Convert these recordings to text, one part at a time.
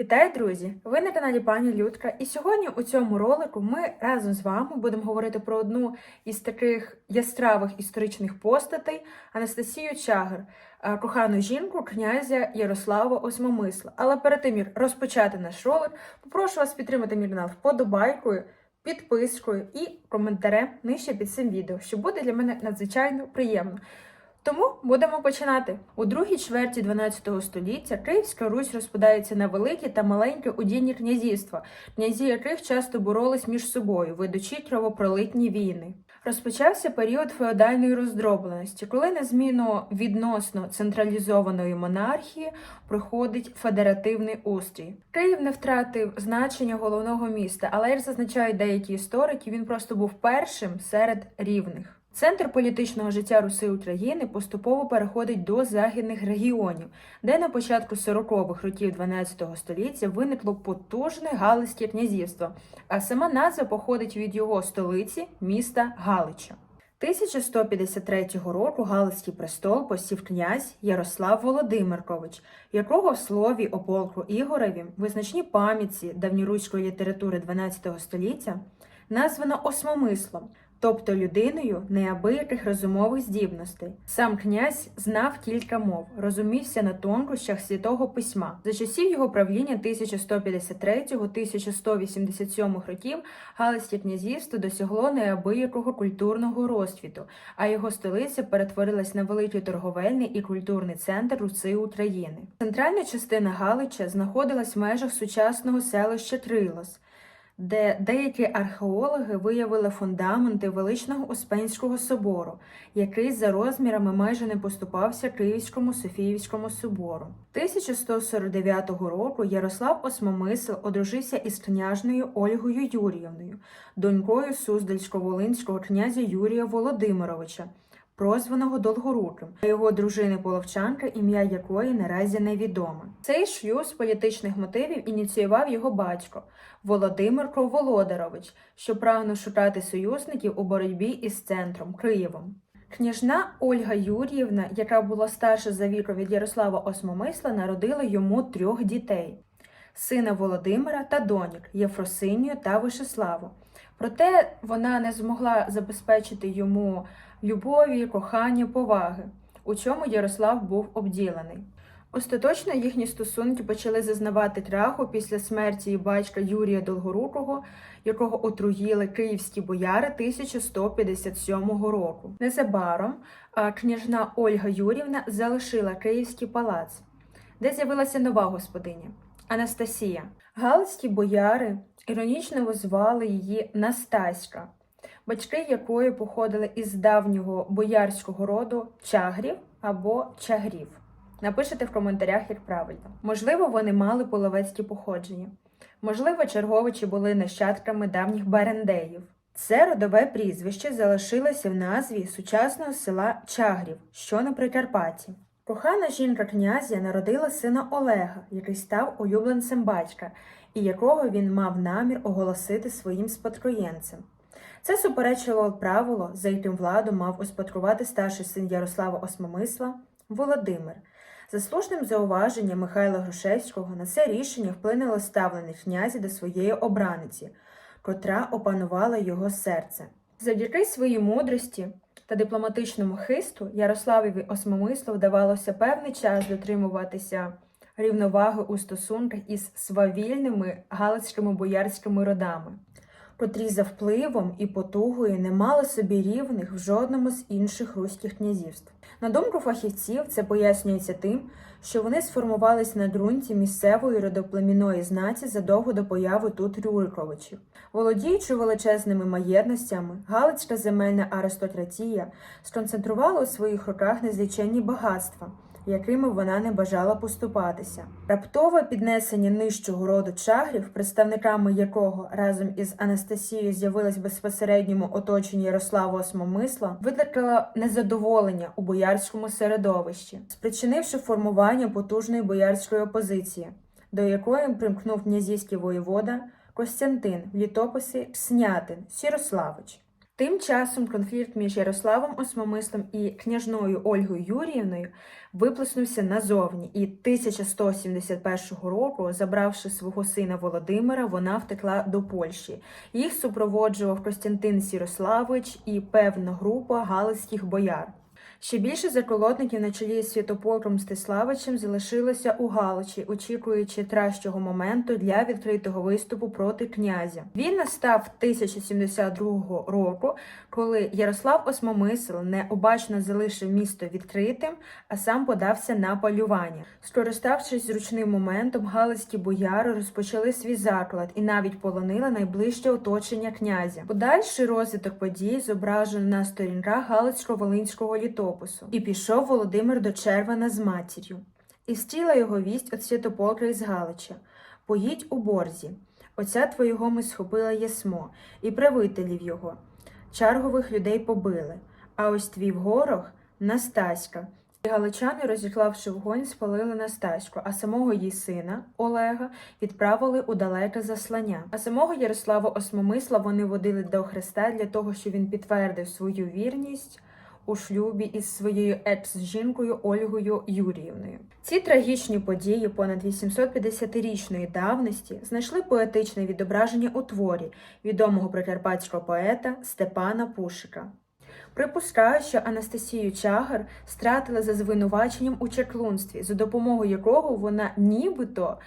Вітаю, друзі! Ви на каналі пані Людка. І сьогодні у цьому ролику ми разом з вами будемо говорити про одну із таких яскравих історичних постатей Анастасію Чагар, кохану жінку князя Ярослава Осмомисла. Але перед тим як розпочати наш ролик, попрошу вас підтримати мій канал вподобайкою, підпискою і коментарем нижче під цим відео, що буде для мене надзвичайно приємно. Тому будемо починати. У другій чверті 12 століття Київська Русь розпадається на великі та маленькі удільні князівства, князі яких часто боролись між собою, ведучи кровопролитні війни. Розпочався період феодальної роздробленості, коли на зміну відносно централізованої монархії приходить федеративний устрій. Київ не втратив значення головного міста, але як зазначають деякі історики, він просто був першим серед рівних. Центр політичного життя Руси України поступово переходить до західних регіонів, де на початку 40-х років 12 століття виникло потужне Галицьке князівство, а сама назва походить від його столиці міста Галича. 1153 року Галицький престол посів князь Ярослав Володимиркович, якого в слові о полку Ігореві, визначній пам'ятці давньоруської літератури 12 століття, названо осмомислом, тобто людиною неабияких розумових здібностей. Сам князь знав кілька мов, розумівся на тонкощах святого письма. За часів його правління 1153-1187 років Галицьке князівство досягло неабиякого культурного розцвіту, а його столиця перетворилась на великий торговельний і культурний центр Руси України. Центральна частина Галича знаходилась в межах сучасного селища Трилос де деякі археологи виявили фундаменти величного Успенського собору, який за розмірами майже не поступався Київському Софіївському собору. 1149 року Ярослав Осмомисл одружився із княжною Ольгою Юріївною, донькою Суздальсько-Волинського князя Юрія Володимировича. Прозваного Долгоруким, а його дружини Половчанка, ім'я якої наразі невідоме. Цей шлюз політичних мотивів ініціював його батько Володимир Володарович, що прагнув шукати союзників у боротьбі із центром Києвом. Княжна Ольга Юріївна, яка була старша за віком від Ярослава Осмомисла, народила йому трьох дітей: сина Володимира та доньок Єфросинію та Вишеславу. Проте вона не змогла забезпечити йому любові, кохання, поваги, у чому Ярослав був обділений. Остаточно їхні стосунки почали зазнавати краху після смерті батька Юрія Долгорукого, якого отруїли київські бояри 1157 року. Незабаром княжна Ольга Юрівна залишила Київський палац, де з'явилася нова господиня Анастасія. Галицькі бояри іронічно звали її Настаська батьки якої походили із давнього боярського роду чагрів або чагрів. Напишите в коментарях, як правильно. Можливо, вони мали половецькі походження. Можливо, черговичі були нащадками давніх берендеїв. Це родове прізвище залишилося в назві сучасного села Чагрів, що на Прикарпатті. Кохана жінка князя народила сина Олега, який став улюбленцем батька, і якого він мав намір оголосити своїм спадкоєнцем. Це суперечило правило, за яким владу мав успадкувати старший син Ярослава Осмомисла Володимир. За слушним зауваженням Михайла Грушевського на це рішення вплинуло ставлення князя до своєї обраниці, котра опанувала його серце. Завдяки своїй мудрості та дипломатичному хисту Ярославові Осмомислу вдавалося певний час дотримуватися рівноваги у стосунках із свавільними галицькими боярськими родами котрі за впливом і потугою не мали собі рівних в жодному з інших руських князівств. На думку фахівців, це пояснюється тим, що вони сформувалися на ґрунті місцевої родоплемінної знаті задовго до появи тут Рюриковичів. Володіючи величезними маєтностями, Галицька земельна аристократія сконцентрувала у своїх руках незліченні багатства якими вона не бажала поступатися. Раптове піднесення нижчого роду чагрів, представниками якого разом із Анастасією з'явилась безпосередньому оточенні Ярослава Осмомисла, викликало незадоволення у боярському середовищі, спричинивши формування потужної боярської опозиції, до якої примкнув князівський воєвода Костянтин в літописі Снятин Сірославич. Тим часом конфлікт між Ярославом Осмомислом і княжною Ольгою Юріївною виплеснувся назовні, і 1171 року, забравши свого сина Володимира, вона втекла до Польщі. Їх супроводжував Костянтин Сірославич і певна група галицьких бояр. Ще більше заколотників на чолі з Святополком Мстиславичем залишилося у Галичі, очікуючи тращого моменту для відкритого виступу проти князя. Він настав 1072 року, коли Ярослав Осмомисл необачно залишив місто відкритим, а сам подався на полювання. Скориставшись зручним моментом, галицькі бояри розпочали свій заклад і навіть полонили найближче оточення князя. Подальший розвиток подій зображено на сторінках Галицько-Волинського літопису. І пішов Володимир до Червана з матір'ю. І стіла його вість від Святополка із Галича. Поїдь у борзі. Отця твого ми схопила єсмо, і правителів його. Чаргових людей побили. А ось твій ворог Настаська. І галичани, розіклавши вогонь, спалили Настаську, а самого її сина Олега відправили у далеке заслання. А самого Ярослава Осмомисла вони водили до Христа для того, щоб він підтвердив свою вірність у шлюбі із своєю екс-жінкою Ольгою Юріївною. Ці трагічні події понад 850-річної давності знайшли поетичне відображення у творі відомого прикарпатського поета Степана Пушика. Припускаю, що Анастасію Чагар стратили за звинуваченням у чаклунстві, за допомогою якого вона нібито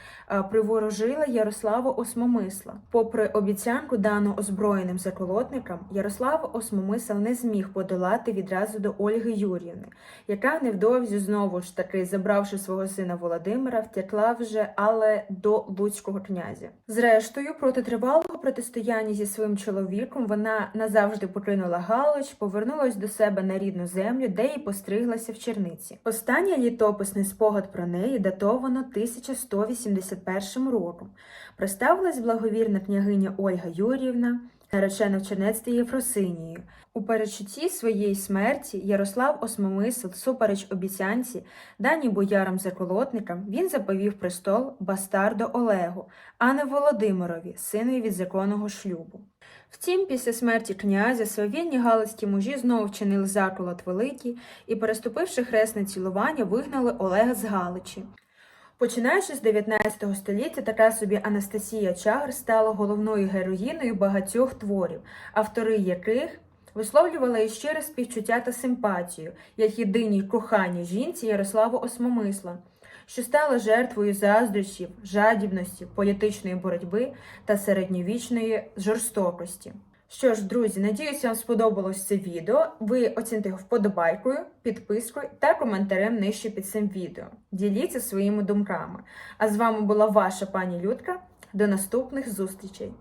приворожила Ярослава Осмомисла. Попри обіцянку, дану озброєним заколотникам, Ярослав Осмомисл не зміг подолати відразу до Ольги Юріївни, яка невдовзі знову ж таки, забравши свого сина Володимира, втекла вже але до Луцького князя. Зрештою, проти тривалого протистояння зі своїм чоловіком вона назавжди покинула Галич, повернулась до себе на рідну землю, де й постриглася в черниці. Останній літописний спогад про неї датовано 1181 роком. Представилась благовірна княгиня Ольга Юріївна, наречена в чернецтві Єфросинією. У перечутті своєї смерті Ярослав Осмомисл, супереч обіцянці, дані боярам-заколотникам, він заповів престол бастардо Олегу, а не Володимирові, синові від законного шлюбу. Втім, після смерті князя свавільні галицькі мужі знову вчинили заколот великий і, переступивши хресне цілування, вигнали Олега з Галичі. Починаючи з 19 століття, така собі Анастасія Чагар стала головною героїною багатьох творів, автори яких висловлювали і щире співчуття та симпатію, як єдиній коханій жінці Ярославу Осмомисла, що стала жертвою заздрощів, жадібності, політичної боротьби та середньовічної жорстокості. Що ж, друзі, надіюсь, вам сподобалось це відео. Ви оцінте його вподобайкою, підпискою та коментарем нижче під цим відео. Діліться своїми думками. А з вами була ваша пані Людка. До наступних зустрічей!